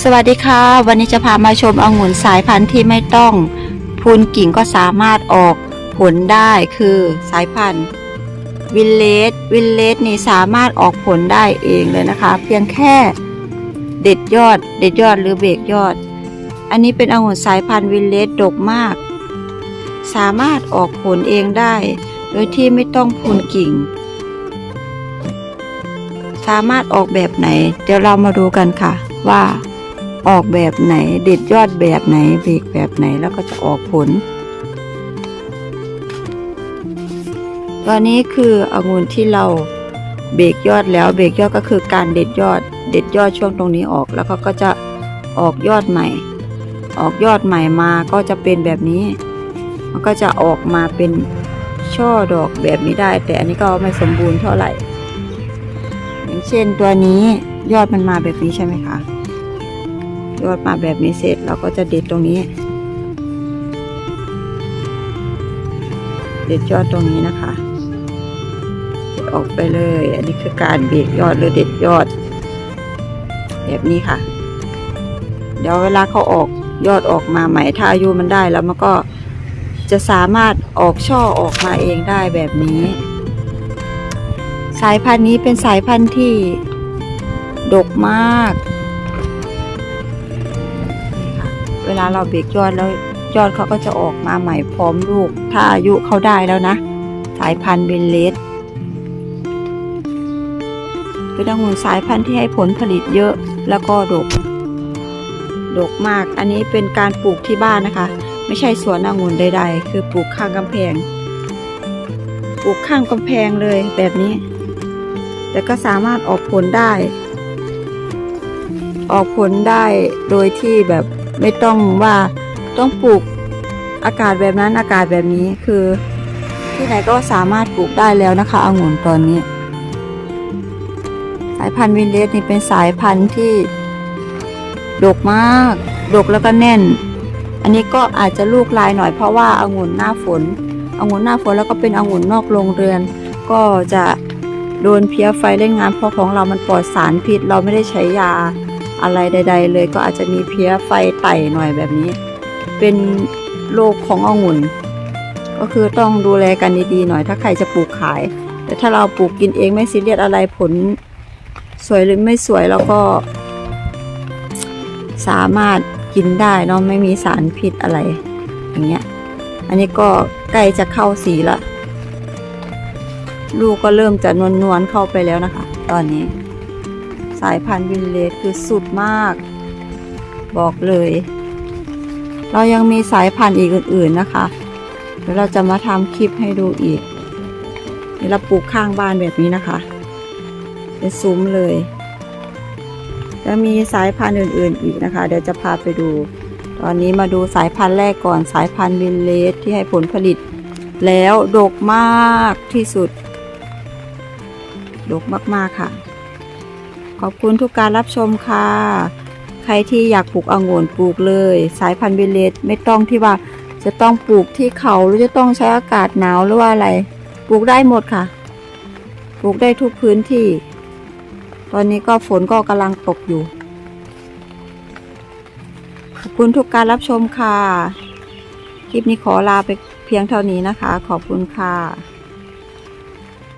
สวัสดีค่ะ วันนี้จะพามาชมองุ่นสายพันธุ์ที่ไม่ต้องพูนกิ่งก็สามารถออกผลได้คือสายพันธุ์วินเลสวินเลสนี่สามารถออกผลได้เองเลยนะคะ เพียงแค่เด็ดยอด เด็ดยอดหรือเบรกยอด อันนี้เป็นองุ่นสายพันธุ์วินเลสดกมาก สามารถออกผลเองได้ โดยที่ไม่ต้องพูนกิ่ง สามารถออกแบบไหน เดี๋ยวเรามาดูกันค่ะว่า ออกแบบไหน เด็ดยอดแบบไหนเบรกแบบไหนแล้วก็จะออกผล ตอนนี้คือองุ่นที่เราเบรกยอดแล้วเบรกยอดก็คือการเด็ดยอด เด็ดยอดช่วงตรงนี้ออกแล้วก็ก็จะออกยอดใหม่ ออกยอดใหม่มาก็จะเป็นแบบนี้ มันก็จะออกมาเป็นช่อดอกแบบนี้ได้ แต่อันนี้ก็ไม่สมบูรณ์เท่าไหร่ อย่างเช่นตัวนี้ยอดมันมาแบบนี้ใช่ไหมคะ ยอดมาแบบนี้เสร็จเราก็จะเด็ดตรงนี้ เด็ดยอดตรงนี้นะคะ เด็ดออกไปเลย อันนี้คือการเบรกยอดหรือเด็ดยอด แบบนี้ค่ะ เดี๋ยวเวลาเขาออกยอดออกมาใหม่ถ้าอายุมันได้แล้วมันก็จะสามารถออกช่อออกมาเองได้แบบนี้ สายพันธุ์นี้เป็นสายพันธุ์ที่ดกมาก เวลาเราเบรกยอดแล้วยอดเขาก็จะออกมาใหม่พร้อมลูก ถ้าอายุเขาได้แล้วนะ สายพันธุ์เบนเลสเป็นองุ่นสายพันธุ์ที่ให้ผลผลิตเยอะแล้วก็ดก ดกมาก อันนี้เป็นการปลูกที่บ้านนะคะ ไม่ใช่สวนองุ่นใด ๆ คือปลูกข้างกำแพง ปลูกข้างกำแพงเลยแบบนี้ แต่ก็สามารถออกผลได้ ออกผลได้โดยที่แบบ ไม่ต้องว่าต้องปลูกอากาศแบบนั้นอากาศแบบนี้คือ ที่ไหนก็สามารถปลูกได้แล้วนะคะองุ่นตอนนี้ สายพันธุ์วินเลสนี่เป็นสายพันธุ์ที่ดกมากดกแล้วก็แน่น อันนี้ก็อาจจะลูกลายหน่อยเพราะว่าองุ่นหน้าฝนองุ่นหน้าฝนแล้วก็เป็นองุ่นนอกโรงเรือน ก็จะโดนเพี้ยไฟเล่นงานเพราะของเรามันปลอดสารพิษ เราไม่ได้ใช้ยา อะไรใด ๆ เลยก็อาจจะมีเพี้ยไฟไต่หน่อยแบบนี้ เป็นโรคขององุ่น ก็คือต้องดูแลกันดีๆหน่อยถ้าใครจะปลูกขาย แต่ถ้าเราปลูกกินเองไม่ซีเรียสอะไรผล สวยหรือไม่สวยเราก็ สามารถกินได้เนาะไม่มีสารพิษอะไร อย่างเงี้ย อันนี้ก็ใกล้จะเข้าสีละลูกก็เริ่มจะนวลๆเข้าไปแล้วนะคะ ตอนนี้ายพันธุ์วินเลสคือสุดมาก บอกเลย เรายังมีสายพันธุ์อีกอื่นๆนะคะ เดี๋ยวเราจะมาทำคลิปให้ดูอีกนี่เราปลูกข้างบ้านแบบนี้นะคะเป็นซุ้มเลยแล้วมีสายพันธุ์อื่น ๆอีกนะคะ เดี๋ยวจะพาไปดู ตอนนี้มาดูสายพันธุ์แรกก่อนสายพันธุ์วินเลสที่ให้ผลผลิต แล้วดกมากที่สุด ดกมาก ๆ ค่ะ ขอบคุณทุกการรับชมค่ะ ใครที่อยากปลูกองุ่นปลูกเลย สายพันธุ์วินเลสไม่ต้องที่ว่าจะต้องปลูกที่เขาหรือจะต้องใช้อากาศหนาวหรือว่าอะไร ปลูกได้หมดค่ะ ปลูกได้ทุกพื้นที่ ตอนนี้ก็ฝนก็กำลังตกอยู่ ขอบคุณทุกการรับชมค่ะ คลิปนี้ขอลาไปเพียงเท่านี้นะคะ ขอบคุณค่ะ